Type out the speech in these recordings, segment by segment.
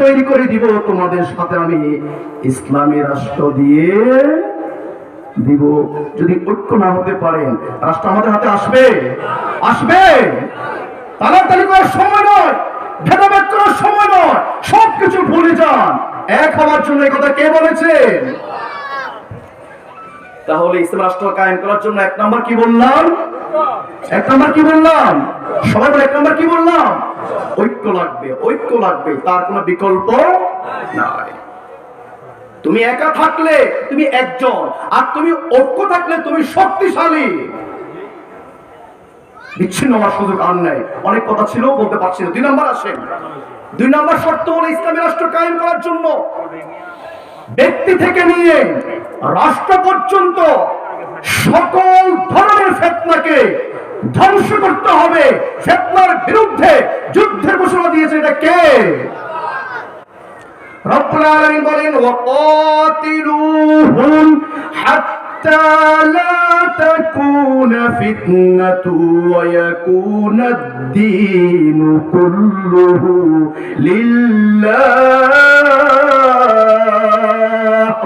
তৈরি করে দিব তোমাদের সাথে আমি ইসলামী রাষ্ট্র দিয়ে দিব। যদি ঐক্য না হতে পারেন রাষ্ট্র আমাদের হাতে আসবে? আসবে? তাড়াতাড়ি করার সময় নয়, ভেদাভেদ করার সময় নয়, সবকিছু ভুলে যান। এক হওয়ার জন্য কথা কে বলেছেন তাহলে ইসলাম রাষ্ট্র কায়েম করার জন্য এক নাম্বার কি বললাম? এক নাম্বার কি বললাম? সবাই বলে, এক নাম্বার কি বললাম? ঐক্য লাগবে ঐক্য লাগবে, তার কোনো বিকল্প নাই। তুমি একা থাকলে তুমি একজন, আর তুমি ঐক্য থাকলে তুমি শক্তিশালী। বিচ্ছিন্ন হওয়ার সুযোগ আর নাই। অনেক কথা ছিল, বলতে পারছি না। দুই নম্বর আসেন দুই নাম্বার শর্ত হলো ইসলামী রাষ্ট্র কায়েম করার জন্য। ব্যক্তি থেকে নিয়ে রাষ্ট্র পর্যন্ত সকল ধরনের ফেতনাকে ধ্বংস করতে হবে। ফেতনার বিরুদ্ধে যুদ্ধের ঘোষণা দিয়েছে এটা কে? বলেন, ওয়াকাতিলুহুম হাত্তা লিল্লাহ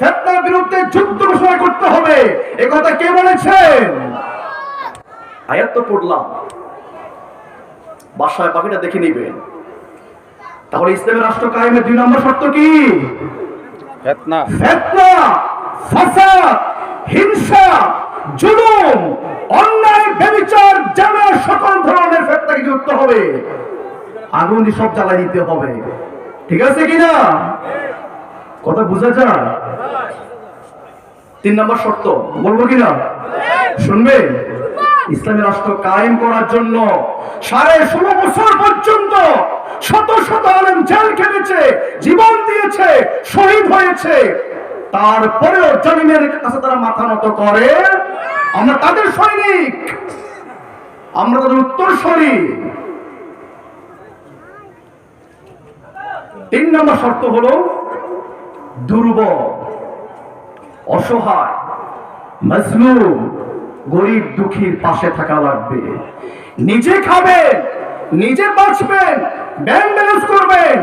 ফেতনার বিরুদ্ধে যুদ্ধ ঘোষণা করতে হবে। এ কথা কে বলেছেন? আয়াত তো পড়লাম। বাসায় পাখিটা দেখে নিবেন। তাহলে ইসলামের রাষ্ট্র কায়েমের দুই নম্বর শর্ত কি? ফেতনা। ফেতনা ফাসাদ হিংসা জুলুম অন্যায় ব্যভিচার জানা সকল ধরনের ফেতনাকে যুক্ত হবে। আগুন সব জ্বালাই দিতে হবে। ঠিক আছে কিনা? কথা বোঝা যায়? তিন নম্বর শর্ত, বলব কিনা? শুনবেন ইসলামী রাষ্ট্র কায়েম করার জন্য সাড়ে ষোলো বছর পর্যন্ত শত শত আলেম জেল খেটেছে, জীবন দিয়েছে, শহীদ হয়েছে। তারপরেও জমিনের কাছে তারা মাথা নত করে। আমরা তাদের সৈনিক। আমরা তাদের উত্তরসূরি তিন নম্বর শর্ত হলো দুর্বল। অসহায় মজলুম গরিব দুঃখীর পাশে থাকা লাগবে। নিজে খাবেন নিজে বাঁচবেন ব্যাংক ব্যালেন্স করবেন।